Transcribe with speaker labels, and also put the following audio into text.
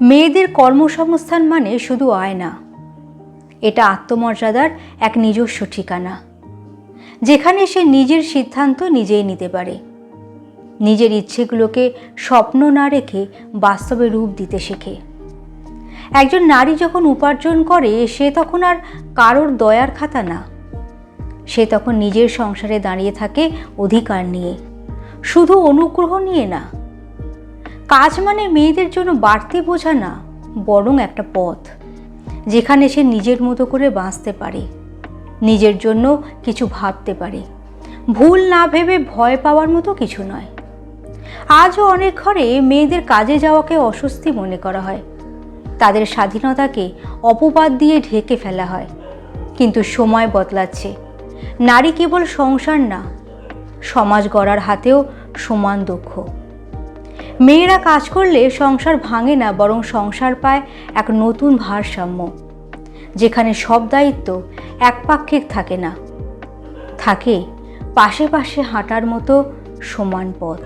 Speaker 1: মেয়েদের কর্মসংস্থান মানে শুধু আয় না এটা আত্মমর্যাদার এক নিজস্ব ঠিকানা, যেখানে সে নিজের সিদ্ধান্ত নিজেই নিতে পারে। নিজের ইচ্ছেগুলোকে স্বপ্ন না রেখে বাস্তবে রূপ দিতে শেখে। একজন নারী যখন উপার্জন করে, সে তখন আর কারোর দয়ার খাতা না। সে তখন নিজের সংসারে দাঁড়িয়ে থাকে অধিকার নিয়ে, শুধু অনুগ্রহ নিয়ে না কাজ মানে মেয়েদের জন্য বাড়তি বোঝা না, বরং একটা পথ, যেখানে সে নিজের মতো করে বাঁচতে পারে, নিজের জন্য কিছু ভাবতে পারে। ভুল না ভেবে ভয় পাওয়ার মতো কিছু নয়। আজও অনেক ঘরে মেয়েদের কাজে যাওয়াকে অস্বস্তি মনে করা হয়। তাদের স্বাধীনতাকে অপবাদ দিয়ে ঢেকে ফেলা হয়। কিন্তু সময় বদলাচ্ছে। নারী কেবল সংসার না, সমাজ গড়ার হাতেও সমান দক্ষ মেয়েরা কাজ করলে সংসার ভাঙে না, বরং সংসার পায় এক নতুন ভারসাম্য, যেখানে সব দায়িত্ব একপাক্ষিক থাকে না, থাকে পাশে পাশে হাঁটার মতো সমান পথ।